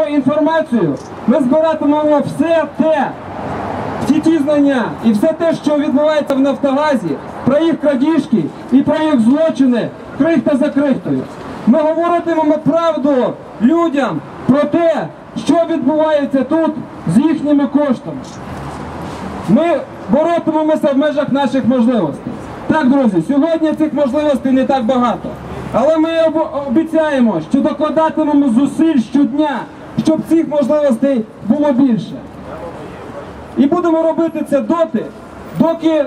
інформацію, ми збиратимемо все те, всі ті знання і все те, що відбувається в Нафтогазі, про їх крадіжки і про їх злочини, крихта за крихтою. Ми говоритимемо правду людям про те, що відбувається тут з їхніми коштами. Ми боротимемося в межах наших можливостей. Так, друзі, сьогодні цих можливостей не так багато. Але ми обіцяємо, що докладатимемо зусиль щодня, щоб цих можливостей було більше. І будемо робити це доти, доки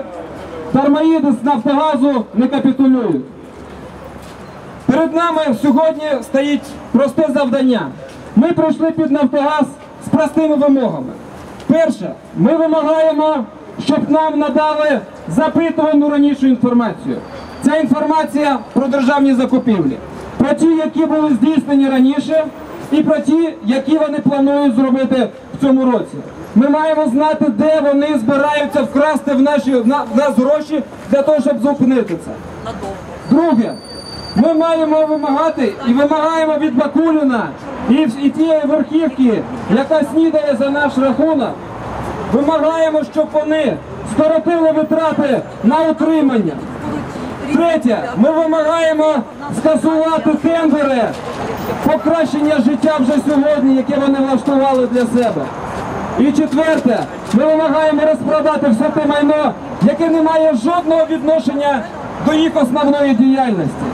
дармоїди з Нафтогазу не капітулюють. Перед нами сьогодні стоїть просте завдання. Ми прийшли під Нафтогаз з простими вимогами. Перше, ми вимагаємо, щоб нам надали запитувану раніше інформацію. Ця інформація про державні закупівлі, про ті, які були здійснені раніше, і про ті, які вони планують зробити в цьому році. Ми маємо знати, де вони збираються вкрасти в, наші, в на- в нас гроші для того, щоб зупинити це. Друге, ми маємо вимагати і вимагаємо від Бакуліна і, і тієї верхівки, яка снідає за наш рахунок. Вимагаємо, щоб вони скоротили витрати на утримання. Третє, ми вимагаємо скасувати тендери покращення життя вже сьогодні, яке вони влаштували для себе. І четверте, ми вимагаємо розпродати все те майно, яке не має жодного відношення до їх основної діяльності.